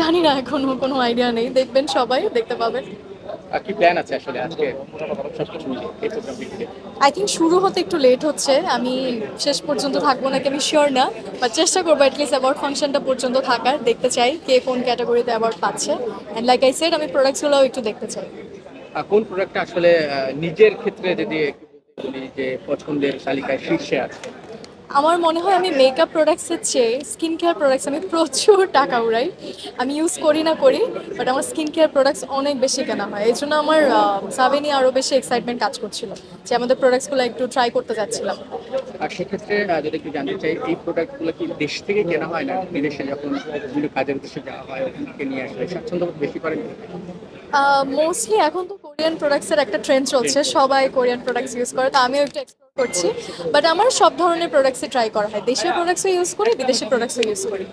জানি না এখনও কোনো আইডিয়া নেই। দেখবেন সবাই দেখতে পাবেন। কি প্ল্যান আছে আসলে আজকে? আই থিঙ্ক শুরু হতে একটু লেট হচ্ছে। আমি শেষ পর্যন্ত থাকব নাকি আমি শিওর না বাট চেষ্টা করব অ্যাটলিস্ট অ্যাওয়ার্ড ফাংশনটা পর্যন্ত থাকার। দেখতে চাই কে কোন ক্যাটাগরিতে অ্যাওয়ার্ড পাচ্ছে। অ্যান্ড লাইক আই সেড আমি প্রোডাক্টসগুলোও একটু দেখতে চাই। কোন প্রোডাক্টটা আসলে নিজের ক্ষেত্রে যদি একটু বলি যে পছন্দের তালিকায় শীর্ষে আছে? আমার মনে হয় আমি মেকআপ প্রোডাক্টসের চেয়ে স্কিন কেয়ার প্রোডাক্টস আমি প্রচুর টাকা উড়াই। আমি ইউজ করি না করি বাট আমার স্কিন কেয়ার প্রোডাক্টস অনেক বেশি কেনা হয়। এই জন্য আমার সাবে নিয়ে আরও বেশি এক্সাইটমেন্ট কাজ করছিল যে আমাদের প্রোডাক্টসগুলো একটু ট্রাই করতে যাচ্ছিলাম। আর সেক্ষেত্রে যদি একটু জানতে চাই এই প্রোডাক্টগুলো কি দেশ থেকে কেনা হয় না বিদেশে যখন বিভিন্ন কাজের উদ্দেশ্যে যাওয়া হয় ওখান নিয়ে আসলে স্বাচ্ছন্দ্য বেশি করেন মোস্টলি এখন তো কোরিয়ান প্রোডাক্টসের একটা ট্রেন্ড চলছে সবাই কোরিয়ান প্রোডাক্টস ইউজ করে। তো আমিও একটু এক্সপ্লোর করছি। বাট আমার সব ধরনের প্রোডাক্টসই ট্রাই করা হয়। দেশীয় প্রোডাক্টসও ইউজ করি বিদেশি প্রোডাক্টসও ইউজ করি।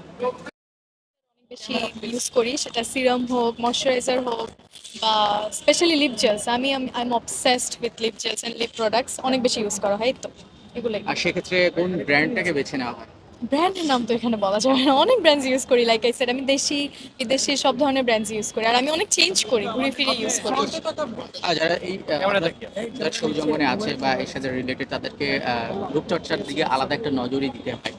বেশি ইউজ করি সেটা সিরাম হোক ময়শ্চারাইজার হোক বা স্পেশালি লিপ জেলস আমি I am obsessed with lip gels and lip products অনেক বেশি ইউজ করা হয় তো। এগুলোই। আর সেক্ষেত্রে কোন ব্র্যান্ডটাকে বেছে নেওয়া হয়? ব্র্যান্ডের নাম তো এখানে বলা যাবে না। অনেক ব্র্যান্ডস ইউজ করি লাইক আই সেড আমি দেশি বিদেশি সব ধরনের ব্র্যান্ডস ইউজ করি। আর আমি অনেক চেঞ্জ করি ঘুরে ফিরে ইউজ করি। আর যারা এই যারা সৌজঙ্গনে আছে বা এর সাথে রিলেটেড তাদেরকে রূপচর্চার দিকে আলাদা একটা নজরই দিতে হয়।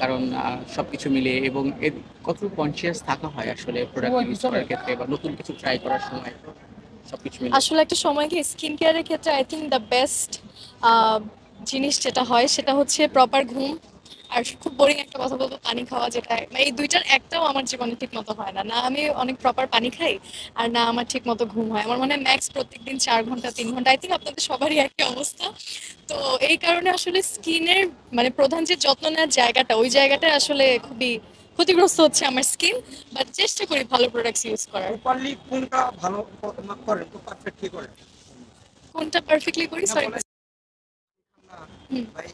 কারণ আহ, সবকিছু মিলে এবং এর কতটুকু কনসিয়াস থাকা হয় আসলে প্রোডাক্ট ইউজ করার ক্ষেত্রে বা নতুন কিছু ট্রাই করার সময় সবকিছু মিলে। আসলে একটা সময় কি স্কিন কেয়ারের ক্ষেত্রে আই থিঙ্ক দ্য বেস্ট জিনিস যেটা হয় সেটা হচ্ছে প্রপার ঘুম আর খুব বোরিং একটা কথা বলব পানি খাওয়া যেটা মানে এই দুইটার একটাও আমার জীবনে ঠিক মতো হয় না। না আমি অনেক প্রপার পানি খাই আর না আমার ঠিক মতো ঘুম হয়। আমার মনে হয় ম্যাক্স প্রত্যেকদিন চার ঘণ্টা তিন ঘণ্টা আই থিঙ্ক আপনাদের সবারই একই অবস্থা। তো এই কারণে আসলে স্কিনের মানে প্রধান যে যত্ন নেওয়ার জায়গাটা ওই জায়গাটা আসলে খুবই ক্ষতিগ্রস্ত হচ্ছে আমার স্কিন বাট চেষ্টা করি ভালো প্রোডাক্টস ইউজ করার। কোনটা ভালো পারফেক্টলি করেন কোনটা পারফেক্টলি করি সরি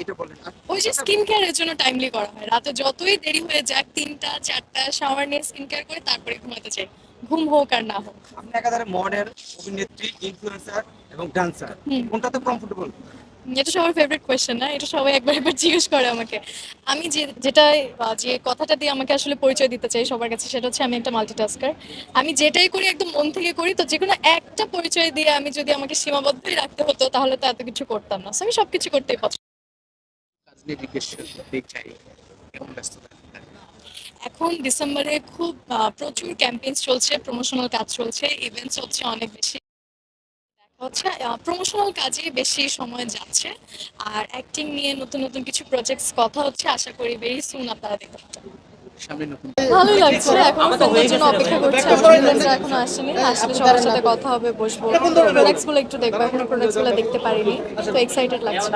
এটা বলেন। ওই যে স্কিন কেয়ারের জন্য টাইমলি করা হয়। রাতে যতই দেরি হয়ে যাক তিনটা চারটা শাওয়ার নিয়ে স্কিন কেয়ার করে তারপরে ঘুমাতে যাই ঘুম হোক আর না হোক। আপনি একাধারে মডেল অভিনেত্রী ইনফ্লুয়েন্সার এবং ডান্সার। কোনটাতে কমফোর্টেবল এটা সবার ফেভারিট কোয়েশ্চেন না এটা সবাই একবার একবার জিজ্ঞেস করে আমাকে। আমি যে যেটা যে কথাটা দিয়ে আমাকে আসলে পরিচয় দিতে চাই সবার কাছে সেটা হচ্ছে আমি একটা মাল্টিটাস্কার আমি যেটাই করি একদম মন থেকে করি তো যে কোনো একটা পরিচয় দিয়ে আমি যদি আমাকে সীমাবদ্ধই রাখতে হতো তাহলে তো এত কিছু করতাম না। আমি সবকিছু করতেই পছন্দ কাজ জিজ্ঞেস করতে চাই। কেমন ব্যস্ততা? এখন ডিসেম্বরে খুব প্রচুর ক্যাম্পেইন চলছে প্রমোশনাল কাজ চলছে ইভেন্টস হচ্ছে অনেক বেশি। হচ্ছে প্রমোশনাল কাজে বেশি সময় যাচ্ছে। আর অ্যাক্টিং নিয়ে নতুন নতুন কিছু প্রজেক্টস কথা হচ্ছে, আশা করি ভেরি সুন আপনারা দেখতে পাবেন ভালোই লাগছে এখন ফোনের জন্য অপেক্ষা করছি আমার ফ্রেন্ডসরা এখনও আসেনি আসলে সবার সাথে কথা হবে বসবো। প্রোডাক্টসগুলো একটু দেখব এখনও প্রোডাক্টসগুলো দেখতে পারিনি তো এক্সাইটেড লাগছে।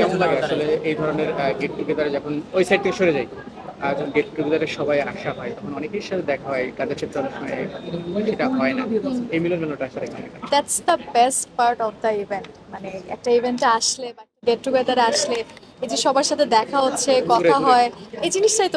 কেমন লাগে আসলে এই ধরনের গেট টুগেদারে যখন ওই সাইড থেকে সরে যাই যখন গেট টুগেদারে সবাই আসা হয় তখন অনেকের সাথে দেখা হয় ক্ষেত্রে অনেক সময় সেটা হয় না। এই মিলন মেলাটা আসলে that's the best part of the event মানে একটা ইভেন্টে আসলে বা গেট টুগেদারে আসলে এই যে সবার সাথে দেখা হচ্ছে কথা হয় এই জিনিসটাই তো